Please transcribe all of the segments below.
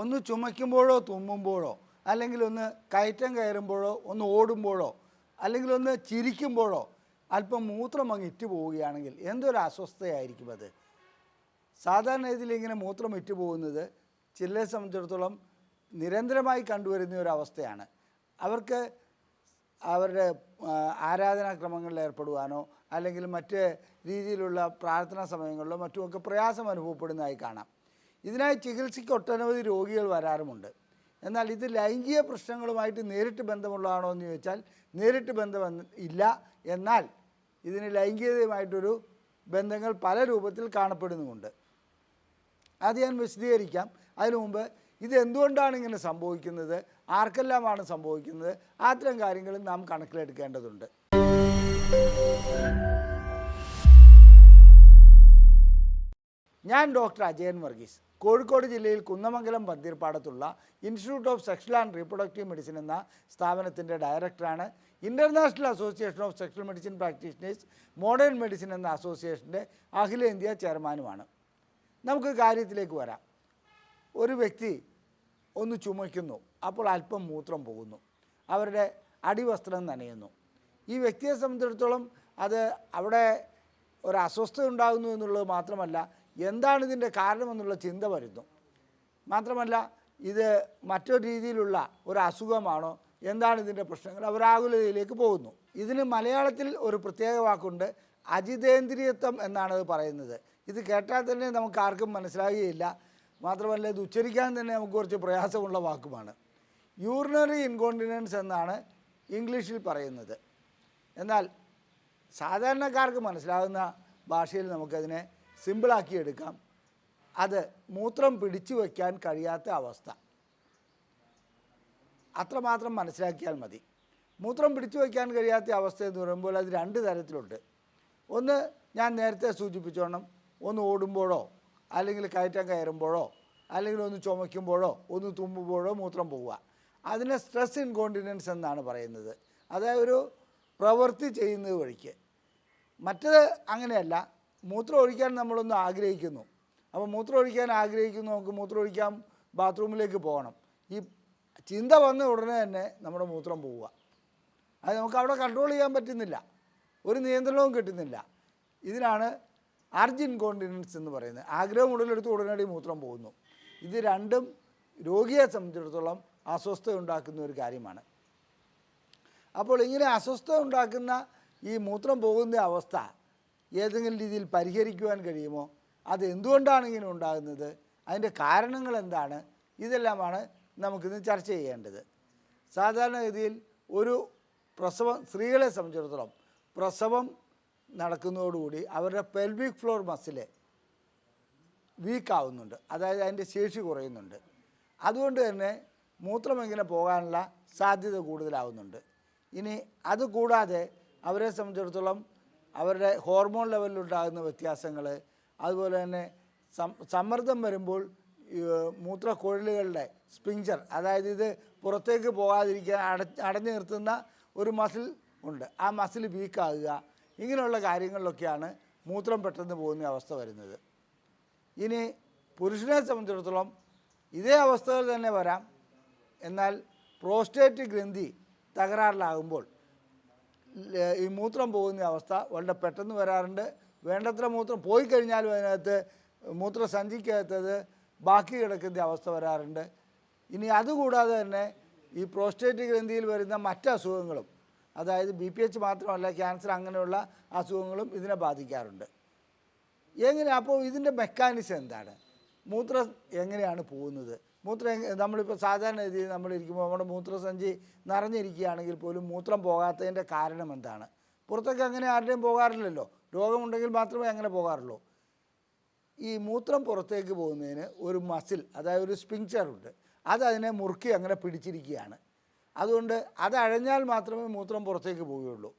ഒന്ന് ചുമയ്ക്കുമ്പോഴോ തുമ്മുമ്പോഴോ അല്ലെങ്കിൽ ഒന്ന് കയറ്റം കയറുമ്പോഴോ ഒന്ന് ഓടുമ്പോഴോ അല്ലെങ്കിൽ ഒന്ന് ചിരിക്കുമ്പോഴോ അല്പം മൂത്രം അങ്ങ് ഇറ്റു പോവുകയാണെങ്കിൽ എന്തൊരു അസ്വസ്ഥയായിരിക്കും അത്. സാധാരണ ഇതിൽ ഇങ്ങനെ മൂത്രം ഇറ്റു പോകുന്നത് ചിലരെ സംബന്ധിച്ചിടത്തോളം നിരന്തരമായി കണ്ടുവരുന്ന ഒരു അവസ്ഥയാണ്. അവർക്ക് അവരുടെ ആരാധനാക്രമങ്ങളിൽ ഏർപ്പെടുവാനോ അല്ലെങ്കിൽ മറ്റ് രീതിയിലുള്ള പ്രാർത്ഥനാ സമയങ്ങളിലോ മറ്റുമൊക്കെ പ്രയാസം അനുഭവപ്പെടുന്നതായി കാണാം. ഇതിനായി ചികിത്സയ്ക്ക് ഒട്ടനവധി രോഗികൾ വരാറുമുണ്ട്. എന്നാൽ ഇത് ലൈംഗിക പ്രശ്നങ്ങളുമായിട്ട് നേരിട്ട് ബന്ധമുള്ളതാണോ എന്ന് ചോദിച്ചാൽ നേരിട്ട് ബന്ധം ഇല്ല. എന്നാൽ ഇതിന് ലൈംഗികതയുമായിട്ടൊരു ബന്ധങ്ങൾ പല രൂപത്തിൽ കാണപ്പെടുന്നുമുണ്ട്. അത് ഞാൻ വിശദീകരിക്കാം. അതിനു മുമ്പ് ഇത് എന്തുകൊണ്ടാണ് ഇങ്ങനെ സംഭവിക്കുന്നത്? ആർക്കെല്ലാമാണ് സംഭവിക്കുന്നത്? അത്തരം കാര്യങ്ങളും നാം കണക്കിലെടുക്കേണ്ടതുണ്ട്. ഞാൻ ഡോക്ടർ അജയൻ വർഗീസ്. കോഴിക്കോട് ജില്ലയിൽ Kunnamangalam പന്തീർപ്പാടത്തുള്ള institute of sexual and reproductive medicine എന്ന സ്ഥാപനത്തിന്റെ ഡയറക്ടറാണ്. International association of sexual medicine practitioners modern medicine എന്ന അസോസിയേഷന്റെ അഖിലേന്ത്യാ ചെയർമാനുമാണ്. നമുക്ക് കാര്യത്തിലേക്ക് വരാം. ഒരു വ്യക്തി ഒന്ന് ചുമയ്ക്കുന്നു അപ്പോൾ അല്പം മൂത്രം പോകുന്നു അവരുടെ അടിവസ്ത്രം നനയുന്നു. ഈ വ്യക്തിയെ സംബന്ധിച്ചിടത്തോളം അത് അവിടെ ഒരു അസ്വസ്ഥത ഉണ്ടാകുന്നു എന്നുള്ളത് മാത്രമല്ല എന്താണ് ഇതിന്റെ കാരണമെന്നുള്ള ചിന്ത വരുന്നു. മാത്രമല്ല ഇത് മറ്റൊരു രീതിയിലുള്ള ഒരു അസുഖമാണോ? എന്താണ് ഇതിന്റെ പ്രശ്നങ്ങൾ? അവർ ആകുലതയിലേക്ക് പോകുന്നു. ഇതിന് മലയാളത്തിൽ ഒരു പ്രത്യേക വാക്കുണ്ട് അജിതേന്ദ്രിയത്വം എന്നാണ് അത് പറയുന്നത്. ഇത് കേട്ടാൽ തന്നെ നമുക്ക് ആർക്കും മനസ്സിലാകുകയില്ല. മാത്രമല്ല ഇത് ഉച്ചരിക്കാൻ തന്നെ നമുക്ക് കുറച്ച് പ്രയാസമുള്ള വാക്കുമാണ്. യൂറിനറി ഇൻകോണ്ടിനൻസ് എന്നാണ് ഇംഗ്ലീഷിൽ പറയുന്നത്. എന്നാൽ സാധാരണക്കാർക്ക് മനസ്സിലാകുന്ന ഭാഷയിൽ നമുക്കതിനെ സിമ്പിളാക്കി എടുക്കാം. അത് മൂത്രം പിടിച്ചു വയ്ക്കാൻ കഴിയാത്ത അവസ്ഥ. അത്രമാത്രം മനസ്സിലാക്കിയാൽ മതി. മൂത്രം പിടിച്ചു വയ്ക്കാൻ കഴിയാത്ത അവസ്ഥ എന്ന് പറയുമ്പോൾ അത് രണ്ട് തരത്തിലുണ്ട്. ഒന്ന് ഞാൻ നേരത്തെ സൂചിപ്പിച്ചോണം. ഒന്ന് ഓടുമ്പോഴോ അല്ലെങ്കിൽ കയറ്റം കയറുമ്പോഴോ അല്ലെങ്കിൽ ഒന്ന് ചുമയ്ക്കുമ്പോഴോ ഒന്ന് തുമ്മുമ്പോഴോ മൂത്രം പോവുക. അതിനെ സ്ട്രെസ് ഇൻകോണ്ടിനൻസ് എന്നാണ് പറയുന്നത്. അതായത് ഒരു പ്രവൃത്തി ചെയ്യുന്നത് വഴിക്ക്. മറ്റത് അങ്ങനെയല്ല. മൂത്രം ഒഴിക്കാൻ നമ്മളൊന്ന് ആഗ്രഹിക്കുന്നു. അപ്പോൾ മൂത്രം ഒഴിക്കാൻ ആഗ്രഹിക്കുന്നു നമുക്ക് മൂത്രം ഒഴിക്കാൻ ബാത്റൂമിലേക്ക് പോകണം. ഈ ചിന്ത വന്ന ഉടനെ തന്നെ നമ്മുടെ മൂത്രം പോവുക. അത് നമുക്ക് അവിടെ കൺട്രോൾ ചെയ്യാൻ പറ്റുന്നില്ല. ഒരു നിയന്ത്രണവും കിട്ടുന്നില്ല. ഇതിനാണ് അർജിൻ കോണ്ടിനൻസ് എന്ന് പറയുന്നത്. ആഗ്രഹം ഉടലെടുത്ത് ഉടനടി മൂത്രം പോകുന്നു. ഇത് രണ്ടും രോഗിയെ സംബന്ധിച്ചിടത്തോളം അസ്വസ്ഥത ഉണ്ടാക്കുന്ന ഒരു കാര്യമാണ്. അപ്പോൾ ഇങ്ങനെ അസ്വസ്ഥത ഉണ്ടാക്കുന്ന ഈ മൂത്രം പോകുന്ന അവസ്ഥ ഏതെങ്കിലും രീതിയിൽ പരിഹരിക്കുവാൻ കഴിയുമോ? അത് എന്തുകൊണ്ടാണ് ഇങ്ങനെ ഉണ്ടാകുന്നത്? അതിന്റെ കാരണങ്ങൾ എന്താണ്? ഇതെല്ലാമാണ് നമുക്കിന്ന് ചർച്ച ചെയ്യേണ്ടത്. സാധാരണഗതിയിൽ ഒരു പ്രസവം സ്ത്രീകളെ സംബന്ധിച്ചിടത്തോളം പ്രസവം നടക്കുന്നതോടുകൂടി അവരുടെ പെൽവിക് ഫ്ലോർ മസിൽ വീക്കാവുന്നുണ്ട് അതായത് അതിന്റെ ശേഷി കുറയുന്നുണ്ട്. അതുകൊണ്ട് തന്നെ മൂത്രം ഇങ്ങനെ പോകാനുള്ള സാധ്യത കൂടുതലാവുന്നുണ്ട്. ഇനി അത് കൂടാതെ അവരെ സംബന്ധിച്ചിടത്തോളം അവരുടെ ഹോർമോൺ ലെവലിലുണ്ടാകുന്ന വ്യത്യാസങ്ങൾ അതുപോലെ തന്നെ സമ്മർദ്ദം വരുമ്പോൾ മൂത്രക്കുഴലുകളുടെ സ്പിഞ്ചർ അതായത് ഇത് പുറത്തേക്ക് പോകാതിരിക്കാൻ അട അടഞ്ഞു നിർത്തുന്ന ഒരു മസിൽ ഉണ്ട്. ആ മസിൽ വീക്കാകുക ഇങ്ങനെയുള്ള കാര്യങ്ങളിലൊക്കെയാണ് മൂത്രം പെട്ടെന്ന് പോകുന്ന അവസ്ഥ വരുന്നത്. ഇനി പുരുഷനെ സംബന്ധിച്ചിടത്തോളം ഇതേ അവസ്ഥകൾ തന്നെ വരാം. എന്നാൽ പ്രോസ്റ്റേറ്റ് ഗ്രന്ഥി തകരാറിലാകുമ്പോൾ ഈ മൂത്രം പോകുന്ന അവസ്ഥ വളരെ പെട്ടെന്ന് വരാറുണ്ട്. വേണ്ടത്ര മൂത്രം പോയി കഴിഞ്ഞാലും അതിനകത്ത് മൂത്രസഞ്ചിക്കകത്തത് ബാക്കി കിടക്കുന്ന അവസ്ഥ വരാറുണ്ട്. ഇനി അതുകൂടാതെ തന്നെ ഈ പ്രോസ്റ്റേറ്റ് ഗ്രന്ഥിയിൽ വരുന്ന മറ്റ് അസുഖങ്ങളും അതായത് ബി പി എച്ച് മാത്രമല്ല ക്യാൻസർ അങ്ങനെയുള്ള അസുഖങ്ങളും ഇതിനെ ബാധിക്കാറുണ്ട്. എങ്ങനെ? അപ്പോൾ ഇതിന്റെ മെക്കാനിസം എന്താണ്? മൂത്രം എങ്ങനെയാണ് പോകുന്നത്? മൂത്രം നമ്മളിപ്പോൾ സാധാരണ രീതിയിൽ നമ്മളിരിക്കുമ്പോൾ നമ്മുടെ മൂത്രസഞ്ചി നിറഞ്ഞിരിക്കുകയാണെങ്കിൽ പോലും മൂത്രം പോകാത്തതിന്റെ കാരണം എന്താണ്? പുറത്തൊക്കെ അങ്ങനെ ആരുടെയും പോകാറില്ലല്ലോ. രോഗമുണ്ടെങ്കിൽ മാത്രമേ അങ്ങനെ പോകാറുള്ളൂ. ഈ മൂത്രം പുറത്തേക്ക് പോകുന്നതിന് ഒരു മസിൽ അതായത് ഒരു സ്പിങ്ചർ ഉണ്ട്. അത് അതിനെ മുറുക്കി അങ്ങനെ പിടിച്ചിരിക്കുകയാണ്. അതുകൊണ്ട് അത് അഴഞ്ഞാൽ മാത്രമേ മൂത്രം പുറത്തേക്ക് പോവുകയുള്ളൂ.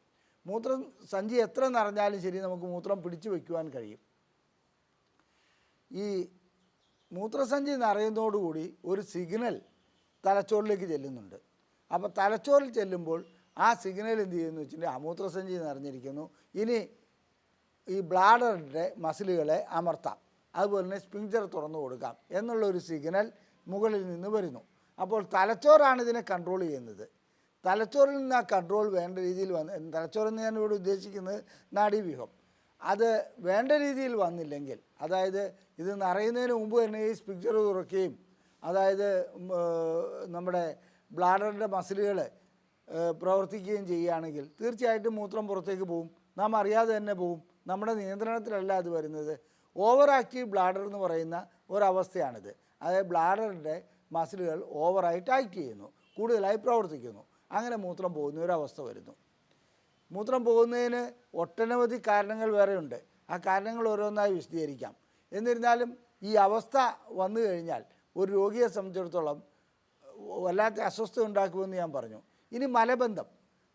മൂത്രം സഞ്ചി എത്ര നിറഞ്ഞാലും ശരി നമുക്ക് മൂത്രം പിടിച്ചു വയ്ക്കുവാൻ കഴിയും. ഈ മൂത്രസഞ്ചി നിറയുന്നതോടുകൂടി ഒരു സിഗ്നൽ തലച്ചോറിലേക്ക് ചെല്ലുന്നുണ്ട്. അപ്പോൾ തലച്ചോറിൽ ചെല്ലുമ്പോൾ ആ സിഗ്നൽ എന്ത് ചെയ്യുന്നു വെച്ചിട്ടുണ്ടെങ്കിൽ ആ മൂത്രസഞ്ചി നിറഞ്ഞിരിക്കുന്നു. ഇനി ഈ ബ്ലാഡറിന്റെ മസിലുകളെ അമർത്താം. അതുപോലെ തന്നെ സ്പിങ്ചർ തുറന്നു കൊടുക്കാം എന്നുള്ള ഒരു സിഗ്നൽ മുകളിൽ നിന്ന് വരുന്നു. അപ്പോൾ തലച്ചോറാണ് ഇതിനെ കൺട്രോൾ ചെയ്യുന്നത്. തലച്ചോറിൽ നിന്ന് ആ കൺട്രോൾ വേണ്ട രീതിയിൽ വന്ന് തലച്ചോറെന്ന് ഞാൻ ഇവിടെ ഉദ്ദേശിക്കുന്നത് നാഡീവ്യൂഹം. അത് വേണ്ട രീതിയിൽ വന്നില്ലെങ്കിൽ അതായത് ഇത് നിറയുന്നതിന് മുമ്പ് തന്നെ ഈ സ്പിക്ചർ തുറക്കുകയും അതായത് നമ്മുടെ ബ്ലാഡറിന്റെ മസിലുകൾ പ്രവർത്തിക്കുകയും ചെയ്യുകയാണെങ്കിൽ തീർച്ചയായിട്ടും മൂത്രം പുറത്തേക്ക് പോകും നാം അറിയാതെ തന്നെ പോകും നമ്മുടെ നിയന്ത്രണത്തിലല്ല അത് വരുന്നത്. ഓവർ ആക്റ്റീവ് ബ്ലാഡർ എന്ന് പറയുന്ന ഒരവസ്ഥയാണിത്. അതായത് ബ്ലാഡറിന്റെ മസിലുകൾ ഓവറായിട്ട് ആക്ട് ചെയ്യുന്നു. കൂടുതലായി പ്രവർത്തിക്കുന്നു. അങ്ങനെ മൂത്രം പോകുന്ന ഒരവസ്ഥ വരുന്നു. മൂത്രം പോകുന്നതിന് ഒട്ടനവധി കാരണങ്ങൾ വേറെയുണ്ട്. ആ കാരണങ്ങൾ ഓരോന്നായി വിശദീകരിക്കാം. എന്നിരുന്നാലും ഈ അവസ്ഥ വന്നു കഴിഞ്ഞാൽ ഒരു രോഗിയെ സംബന്ധിച്ചിടത്തോളം വല്ലാത്ത അസ്വസ്ഥത ഉണ്ടാക്കുമെന്ന് ഞാൻ പറഞ്ഞു. ഇനി മലബന്ധം.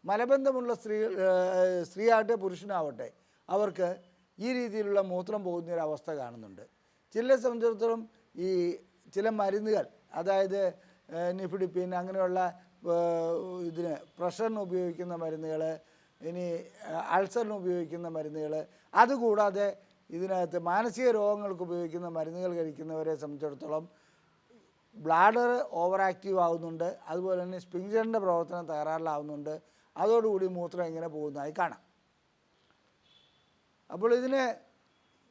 മലബന്ധമുള്ള സ്ത്രീ ഏഹ് സ്ത്രീയാവട്ടെ പുരുഷനാവട്ടെ അവർക്ക് ഈ രീതിയിലുള്ള മൂത്രം പോകുന്ന ഒരു അവസ്ഥ കാണുന്നുണ്ട്. ചിലരെ സംബന്ധിച്ചിടത്തോളം ഈ ചില മരുന്നുകൾ അതായത് നിഫിഡിപ്പിൻ അങ്ങനെയുള്ള ഇതിന് പ്രഷറിന് ഉപയോഗിക്കുന്ന മരുന്നുകൾ ഇനി അൾസറിന് ഉപയോഗിക്കുന്ന മരുന്നുകൾ അതുകൂടാതെ ഇതിനകത്ത് മാനസിക രോഗങ്ങൾക്ക് ഉപയോഗിക്കുന്ന മരുന്നുകൾ കഴിക്കുന്നവരെ സംബന്ധിച്ചിടത്തോളം ബ്ലാഡർ ഓവർ ആക്റ്റീവ് ആവുന്നുണ്ട്. അതുപോലെ തന്നെ സ്പിങ്ചറിന്റെ പ്രവർത്തനം തകരാറിലാവുന്നുണ്ട്. അതോടുകൂടി മൂത്രം ഇങ്ങനെ പോകുന്നതായി കാണാം. അപ്പോൾ ഇതിന്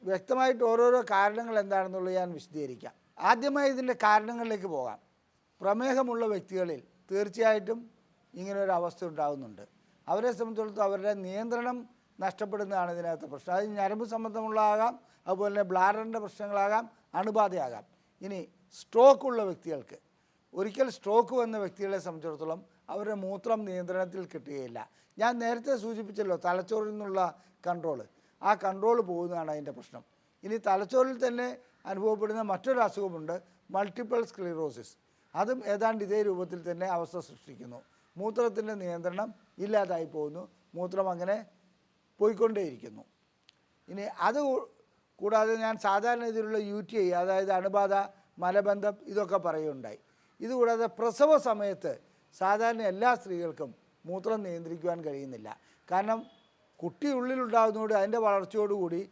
വ്യക്തമായിട്ട് ഓരോരോ കാരണങ്ങൾ എന്താണെന്നുള്ളത് ഞാൻ വിശദീകരിക്കാം. ആദ്യമായി ഇതിന്റെ കാരണങ്ങളിലേക്ക് പോകാം. പ്രമേഹമുള്ള വ്യക്തികളിൽ തീർച്ചയായിട്ടും ഇങ്ങനെ ഒരു അവസ്ഥ ഉണ്ടാകുന്നുണ്ട് അവരെ സംബന്ധിച്ചിടത്തോളം അവരുടെ നിയന്ത്രണം നഷ്ടപ്പെടുന്നതാണ് ഇതിനകത്ത് പ്രശ്നം. അത് ഞരമ്പ് സംബന്ധമുള്ളതാകാം അതുപോലെ തന്നെ ബ്ലാഡറിന്റെ പ്രശ്നങ്ങളാകാം അണുബാധയാകാം. ഇനി സ്ട്രോക്ക് ഉള്ള വ്യക്തികൾക്ക് ഒരിക്കൽ സ്ട്രോക്ക് വന്ന വ്യക്തികളെ സംബന്ധിച്ചിടത്തോളം അവരുടെ മൂത്രം നിയന്ത്രണത്തിൽ കിട്ടുകയില്ല. ഞാൻ നേരത്തെ സൂചിപ്പിച്ചല്ലോ തലച്ചോറിൽ നിന്നുള്ള കൺട്രോൾ ആ കൺട്രോൾ പോകുന്നതാണ് അതിന്റെ പ്രശ്നം. ഇനി തലച്ചോറിൽ തന്നെ അനുഭവപ്പെടുന്ന മറ്റൊരു അസുഖമുണ്ട് മൾട്ടിപ്പിൾ സ്ക്ലിറോസിസ് അതും ഏതാണ്ട് ഇതേ രൂപത്തിൽ തന്നെ അവസ്ഥ സൃഷ്ടിക്കുന്നു. മൂത്രത്തിന്റെ നിയന്ത്രണം ഇല്ലാതായി പോകുന്നു. മൂത്രം അങ്ങനെ പോയിക്കൊണ്ടേയിരിക്കുന്നു. ഇനി അത് കൂടാതെ ഞാൻ സാധാരണ രീതിയിലുള്ള യു ടി ഐ അതായത് അണുബാധ മലബന്ധം ഇതൊക്കെ പറയുകയുണ്ടായി. ഇതുകൂടാതെ പ്രസവ സമയത്ത് സാധാരണ എല്ലാ സ്ത്രീകൾക്കും മൂത്രം നിയന്ത്രിക്കുവാൻ കഴിയുന്നില്ല. കാരണം കുട്ടി ഉള്ളിലുണ്ടാകുന്നതോട് അതിന്റെ വളർച്ചയോടുകൂടി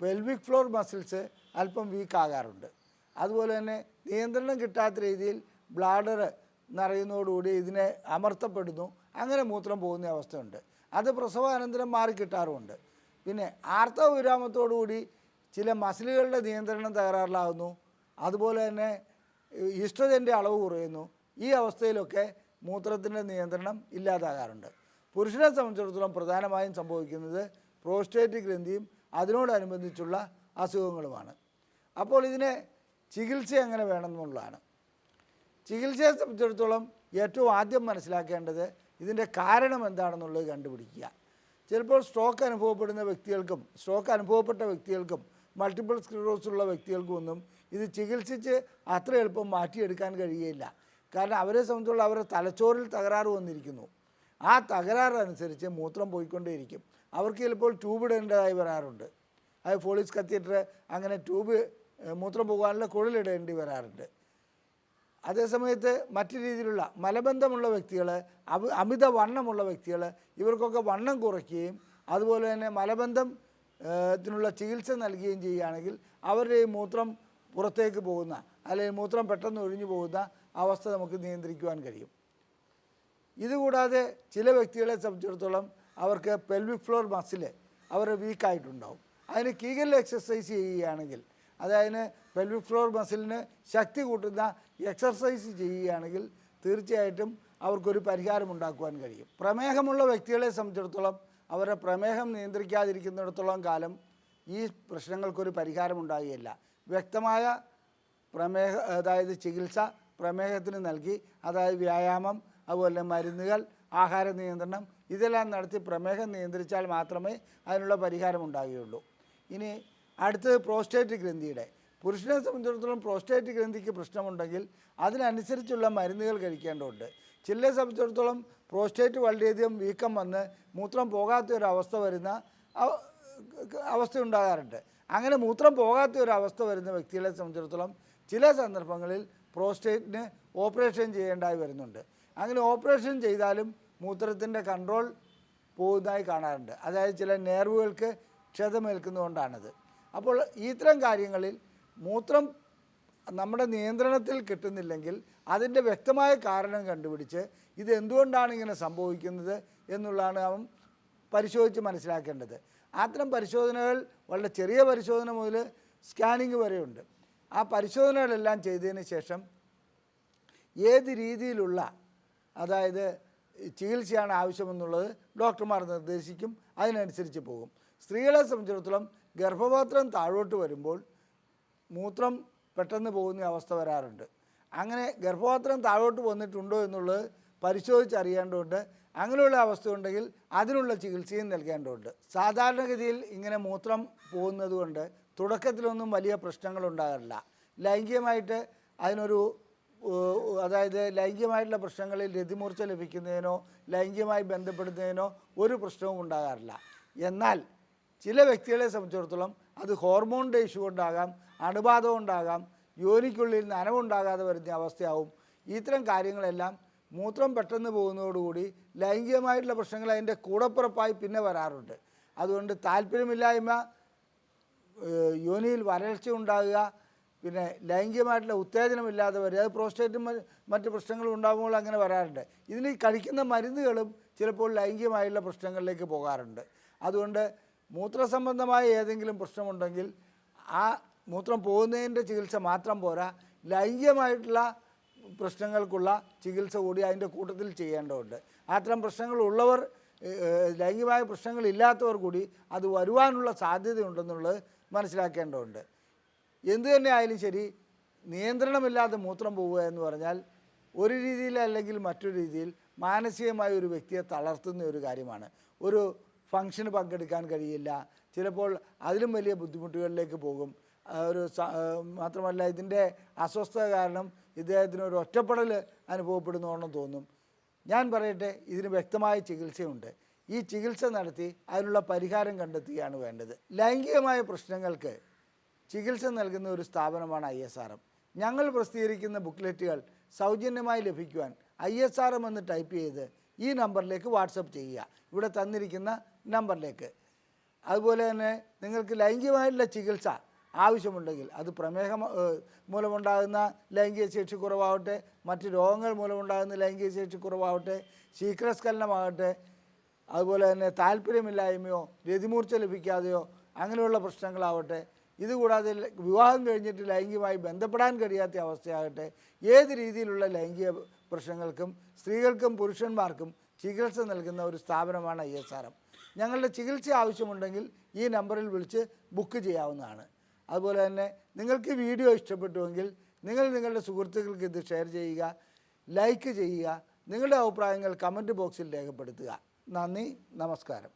പെൽവിക് ഫ്ലോർ മസിൽസ് അല്പം വീക്കാകാറുണ്ട് അതുപോലെ തന്നെ നിയന്ത്രണം കിട്ടാത്ത രീതിയിൽ ബ്ലാഡർ നിറയുന്നതോടുകൂടി ഇതിനെ അമർത്തപ്പെടുന്നു. അങ്ങനെ മൂത്രം പോകുന്ന അവസ്ഥയുണ്ട്. അത് പ്രസവാനന്തരം മാറിക്കിട്ടാറുമുണ്ട് പിന്നെ ആർത്തവ വിരാമത്തോടുകൂടി ചില മസിലുകളുടെ നിയന്ത്രണം തകരാറിലാകുന്നു അതുപോലെ തന്നെ ഈസ്ട്രജന്റെ അളവ് കുറയുന്നു. ഈ അവസ്ഥയിലൊക്കെ മൂത്രത്തിന്റെ നിയന്ത്രണം ഇല്ലാതാകാറുണ്ട്. പുരുഷനെ സംബന്ധിച്ചിടത്തോളം പ്രധാനമായും സംഭവിക്കുന്നത് പ്രോസ്റ്റേറ്റ് ഗ്രന്ഥിയും അതിനോടനുബന്ധിച്ചുള്ള അസുഖങ്ങളുമാണ്. അപ്പോൾ ഇതിനെ ചികിത്സ എങ്ങനെ വേണമെന്നുള്ളതാണ്. ചികിത്സയെ സംബന്ധിച്ചിടത്തോളം ഏറ്റവും ആദ്യം മനസ്സിലാക്കേണ്ടത് ഇതിന്റെ കാരണം എന്താണെന്നുള്ളത് കണ്ടുപിടിക്കുക. ചിലപ്പോൾ സ്ട്രോക്ക് അനുഭവപ്പെടുന്ന വ്യക്തികൾക്കും സ്ട്രോക്ക് അനുഭവപ്പെട്ട വ്യക്തികൾക്കും മൾട്ടിപ്പിൾ സ്ക്ലിറോസ് ഉള്ള വ്യക്തികൾക്കും ഒന്നും ഇത് ചികിത്സിച്ച് അത്ര എളുപ്പം മാറ്റിയെടുക്കാൻ കഴിയുകയില്ല. കാരണം അവരെ സംബന്ധിച്ചുള്ള അവരുടെ തലച്ചോറിൽ തകരാറ് വന്നിരിക്കുന്നു. ആ തകരാറനുസരിച്ച് മൂത്രം പോയിക്കൊണ്ടേയിരിക്കും. അവർക്ക് ചിലപ്പോൾ ട്യൂബ് ഇടേണ്ടതായി വരാറുണ്ട്. അത് ഫോളിസ് കത്തീറ്റർ അങ്ങനെ ട്യൂബ് മൂത്രം പോകാനുള്ള കുഴലിടേണ്ടി വരാറുണ്ട്. അതേസമയത്ത് മറ്റു രീതിയിലുള്ള മലബന്ധമുള്ള വ്യക്തികൾ അമി അമിത വണ്ണമുള്ള വ്യക്തികൾ ഇവർക്കൊക്കെ വണ്ണം കുറയ്ക്കുകയും അതുപോലെ തന്നെ മലബന്ധം ത്തിനുള്ള ചികിത്സ നൽകുകയും ചെയ്യുകയാണെങ്കിൽ അവരുടെ ഈ മൂത്രം പുറത്തേക്ക് പോകുന്ന അല്ലെങ്കിൽ മൂത്രം പെട്ടെന്ന് ഒഴിഞ്ഞു പോകുന്ന അവസ്ഥ നമുക്ക് നിയന്ത്രിക്കുവാൻ കഴിയും. ഇതുകൂടാതെ ചില വ്യക്തികളെ സംബന്ധിച്ചിടത്തോളം അവർക്ക് പെൽവിക് ഫ്ലോർ മസിൽ അവർ വീക്കായിട്ടുണ്ടാവും അതിന് കീഗൽ എക്സസൈസ് ചെയ്യുകയാണെങ്കിൽ അതായത് പെൽവിക് ഫ്ലോർ മസിലിന് ശക്തി കൂട്ടുന്ന എക്സർസൈസ് ചെയ്യുകയാണെങ്കിൽ തീർച്ചയായിട്ടും അവർക്കൊരു പരിഹാരം ഉണ്ടാക്കുവാൻ കഴിയും. പ്രമേഹമുള്ള വ്യക്തികളെ സംബന്ധിച്ചിടത്തോളം അവരുടെ പ്രമേഹം നിയന്ത്രിക്കാതിരിക്കുന്നിടത്തോളം കാലം ഈ പ്രശ്നങ്ങൾക്കൊരു പരിഹാരം ഉണ്ടാകുകയില്ല. വ്യക്തമായ പ്രമേഹ അതായത് ചികിത്സ പ്രമേഹത്തിന് നൽകി അതായത് വ്യായാമം അതുപോലെ മരുന്നുകൾ ആഹാര നിയന്ത്രണം ഇതെല്ലാം നടത്തി പ്രമേഹം നിയന്ത്രിച്ചാൽ മാത്രമേ അതിനുള്ള പരിഹാരം ഉണ്ടാകുകയുള്ളൂ. ഇനി അടുത്തത് പ്രോസ്റ്റേറ്റ് ഗ്രന്ഥിയുടെ. പുരുഷനെ സംബന്ധിച്ചിടത്തോളം പ്രോസ്റ്റേറ്റ് ഗ്രന്ഥിക്ക് പ്രശ്നമുണ്ടെങ്കിൽ അതിനനുസരിച്ചുള്ള മരുന്നുകൾ കഴിക്കേണ്ടതുണ്ട്. ചിലരെ സംബന്ധിച്ചിടത്തോളം പ്രോസ്റ്റേറ്റ് വളരെയധികം വീക്കം വന്ന് മൂത്രം പോകാത്ത ഒരു അവസ്ഥ വരുന്ന അവ- അവസ്ഥ ഉണ്ടാകാറുണ്ട്. അങ്ങനെ മൂത്രം പോകാത്ത ഒരു അവസ്ഥ വരുന്ന വ്യക്തികളെ സംബന്ധിച്ചിടത്തോളം ചില സന്ദർഭങ്ങളിൽ പ്രോസ്റ്റേറ്റിന് ഓപ്പറേഷൻ ചെയ്യേണ്ടതായി വരുന്നുണ്ട്. അങ്ങനെ ഓപ്പറേഷൻ ചെയ്താലും മൂത്രത്തിന്റെ കൺട്രോൾ പോകുന്നതായി കാണാറുണ്ട്. അതായത് ചില നേർവുകൾക്ക് ക്ഷതമേൽക്കുന്നതുകൊണ്ടാണത്. അപ്പോൾ ഇത്തരം കാര്യങ്ങളിൽ മൂത്രം നമ്മുടെ നിയന്ത്രണത്തിൽ കിട്ടുന്നില്ലെങ്കിൽ അതിന്റെ വ്യക്തമായ കാരണം കണ്ടുപിടിച്ച് ഇത് എന്തുകൊണ്ടാണ് ഇങ്ങനെ സംഭവിക്കുന്നത് എന്നുള്ളതാണ് അവൻ പരിശോധിച്ച് മനസ്സിലാക്കേണ്ടത്. അത്തരം പരിശോധനകൾ വളരെ ചെറിയ പരിശോധന മുതൽ സ്കാനിങ് വരെയുണ്ട്. ആ പരിശോധനകളെല്ലാം ചെയ്തതിന് ശേഷം ഏത് രീതിയിലുള്ള അതായത് ചികിത്സയാണ് ആവശ്യമെന്നുള്ളത് ഡോക്ടർമാർ നിർദ്ദേശിക്കും അതിനനുസരിച്ച് പോകും. സ്ത്രീകളെ സംബന്ധിച്ചിടത്തോളം ഗർഭപാത്രം താഴോട്ട് വരുമ്പോൾ മൂത്രം പെട്ടെന്ന് പോകുന്ന അവസ്ഥ വരാറുണ്ട്. അങ്ങനെ ഗർഭപാത്രം താഴോട്ട് വന്നിട്ടുണ്ടോ എന്നുള്ളത് പരിശോധിച്ചറിയേണ്ടതുണ്ട്. അങ്ങനെയുള്ള അവസ്ഥ ഉണ്ടെങ്കിൽ അതിനുള്ള ചികിത്സയും നൽകേണ്ടതുണ്ട്. സാധാരണഗതിയിൽ ഇങ്ങനെ മൂത്രം പോകുന്നത് കൊണ്ട് തുടക്കത്തിലൊന്നും വലിയ പ്രശ്നങ്ങൾ ഉണ്ടാകാറില്ല. ലൈംഗികമായിട്ട് അതിനൊരു അതായത് ലൈംഗികമായിട്ടുള്ള പ്രശ്നങ്ങളിൽ രതിമൂർച്ച ലഭിക്കുന്നതിനോ ലൈംഗികമായി ബന്ധപ്പെടുന്നതിനോ ഒരു പ്രശ്നവും ഉണ്ടാകാറില്ല. എന്നാൽ ചില വ്യക്തികളെ സംബന്ധിച്ചിടത്തോളം അത് ഹോർമോണിന്റെ ഇഷ്യൂ കൊണ്ടാകാം അണുബാധ കൊണ്ടാകാം യോനിക്കുള്ളിൽ നനവുണ്ടാകാതെ വരുന്ന അവസ്ഥയാവും. ഇത്തരം കാര്യങ്ങളെല്ലാം മൂത്രം പെട്ടെന്ന് പോകുന്നതോടുകൂടി ലൈംഗികമായിട്ടുള്ള പ്രശ്നങ്ങൾ അതിന്റെ കൂടപ്പുറപ്പായി പിന്നെ വരാറുണ്ട്. അതുകൊണ്ട് താല്പര്യമില്ലായ്മ യോനിയിൽ വരൾച്ച ഉണ്ടാകുക പിന്നെ ലൈംഗികമായിട്ടുള്ള ഉത്തേജനമില്ലാതെ വരിക അത് പ്രോസ്റ്റേറ്റും മറ്റ് പ്രശ്നങ്ങളും ഉണ്ടാകുമ്പോൾ അങ്ങനെ വരാറുണ്ട്. ഇതിന് കഴിക്കുന്ന മരുന്നുകളും ചിലപ്പോൾ ലൈംഗികമായിട്ടുള്ള പ്രശ്നങ്ങളിലേക്ക് പോകാറുണ്ട്. അതുകൊണ്ട് മൂത്രസംബന്ധമായ ഏതെങ്കിലും പ്രശ്നമുണ്ടെങ്കിൽ ആ മൂത്രം പോകുന്നതിന്റെ ചികിത്സ മാത്രം പോരാ. ലൈംഗികമായിട്ടുള്ള പ്രശ്നങ്ങൾക്കുള്ള ചികിത്സ കൂടി അതിന്റെ കൂട്ടത്തിൽ ചെയ്യേണ്ടതുണ്ട്. അത്തരം പ്രശ്നങ്ങളുള്ളവർ ലൈംഗികമായ പ്രശ്നങ്ങളില്ലാത്തവർ കൂടി അത് വരുവാനുള്ള സാധ്യതയുണ്ടെന്നുള്ളത് മനസ്സിലാക്കേണ്ടതുണ്ട്. എന്തു തന്നെ ആയാലും ശരി നിയന്ത്രണമില്ലാതെ മൂത്രം പോവുക എന്ന് പറഞ്ഞാൽ ഒരു രീതിയിൽ അല്ലെങ്കിൽ മറ്റൊരു രീതിയിൽ മാനസികമായ ഒരു വ്യക്തിയെ തളർത്തുന്ന ഒരു കാര്യമാണ്. ഒരു ഫംഗ്ഷന് പങ്കെടുക്കാൻ കഴിയില്ല. ചിലപ്പോൾ അതിലും വലിയ ബുദ്ധിമുട്ടുകളിലേക്ക് പോകും. ഒരു മാത്രമല്ല ഇതിന്റെ അസ്വസ്ഥത കാരണം ഇദ്ദേഹത്തിന് ഒരു ഒറ്റപ്പെടൽ അനുഭവപ്പെടുന്നോണം തോന്നും. ഞാൻ പറയട്ടെ ഇതിന് വ്യക്തമായ ചികിത്സയുണ്ട്. ഈ ചികിത്സ നടത്തി അതിനുള്ള പരിഹാരം കണ്ടെത്തുകയാണ് വേണ്ടത്. ലൈംഗികമായ പ്രശ്നങ്ങൾക്ക് ചികിത്സ നൽകുന്ന ഒരു സ്ഥാപനമാണ് ഐ എസ് ആർ എം. ഞങ്ങൾ പ്രസിദ്ധീകരിക്കുന്ന ബുക്ക്ലെറ്റുകൾ സൗജന്യമായി ലഭിക്കുവാൻ ഐ എസ് ആർ എം എന്ന് ടൈപ്പ് ചെയ്ത് ഈ നമ്പറിലേക്ക് വാട്സപ്പ് ചെയ്യുക. ഇവിടെ തന്നിരിക്കുന്ന നമ്പറിലേക്ക്. അതുപോലെ തന്നെ നിങ്ങൾക്ക് ലൈംഗികമായിട്ടുള്ള ചികിത്സ ആവശ്യമുണ്ടെങ്കിൽ അത് പ്രമേഹം മൂലമുണ്ടാകുന്ന ലൈംഗിക ശേഷി കുറവാവട്ടെ മറ്റ് രോഗങ്ങൾ മൂലമുണ്ടാകുന്ന ലൈംഗിക ശേഷി കുറവാവട്ടെ ശീഘ്രസ്ഖലനമാകട്ടെ അതുപോലെ തന്നെ താല്പര്യമില്ലായ്മയോ രതിമൂർച്ച ലഭിക്കാതെയോ അങ്ങനെയുള്ള പ്രശ്നങ്ങളാവട്ടെ ഇതുകൂടാതെ വിവാഹം കഴിഞ്ഞിട്ട് ലൈംഗികമായി ബന്ധപ്പെടാൻ കഴിയാത്ത അവസ്ഥയാകട്ടെ ഏത് രീതിയിലുള്ള ലൈംഗിക പ്രശ്നങ്ങൾക്കും സ്ത്രീകൾക്കും പുരുഷന്മാർക്കും ചികിത്സ നൽകുന്ന ഒരു സ്ഥാപനമാണ് ഐ എസ് ആർ എം. ഞങ്ങളുടെ ചികിത്സ ആവശ്യമുണ്ടെങ്കിൽ ഈ നമ്പറിൽ വിളിച്ച് ബുക്ക് ചെയ്യാവുന്നതാണ്. അതുപോലെ തന്നെ നിങ്ങൾക്ക് വീഡിയോ ഇഷ്ടപ്പെട്ടുവെങ്കിൽ നിങ്ങൾ നിങ്ങളുടെ സുഹൃത്തുക്കൾക്ക് ഇത് ഷെയർ ചെയ്യുക ലൈക്ക് ചെയ്യുക നിങ്ങളുടെ അഭിപ്രായങ്ങൾ കമന്റ് ബോക്സിൽ രേഖപ്പെടുത്തുക. നന്ദി നമസ്കാരം.